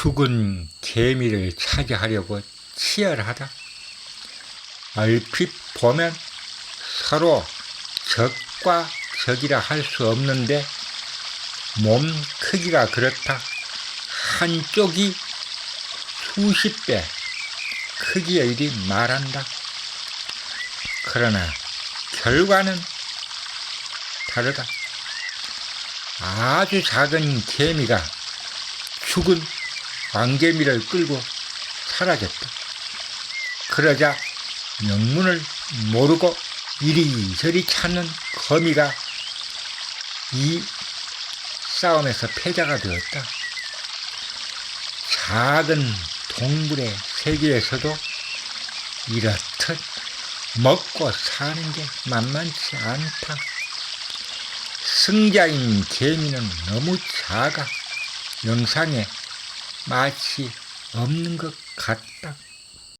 죽은 개미를 차지하려고 치열하다. 얼핏 보면 서로 적과 적이라 할 수 없는데 몸 크기가 그렇다. 한쪽이 수십 배 크기의 일이 말한다. 그러나 결과는 다르다. 아주 작은 개미가 죽은 왕개미를 끌고 사라졌다. 그러자 명문을 모르고 이리저리 찾는 거미가 이 싸움에서 패자가 되었다. 작은 동물의 세계에서도 이렇듯 먹고 사는 게 만만치 않다. 승자인 개미는 너무 작아 영상에 맛이 없는 것 같다.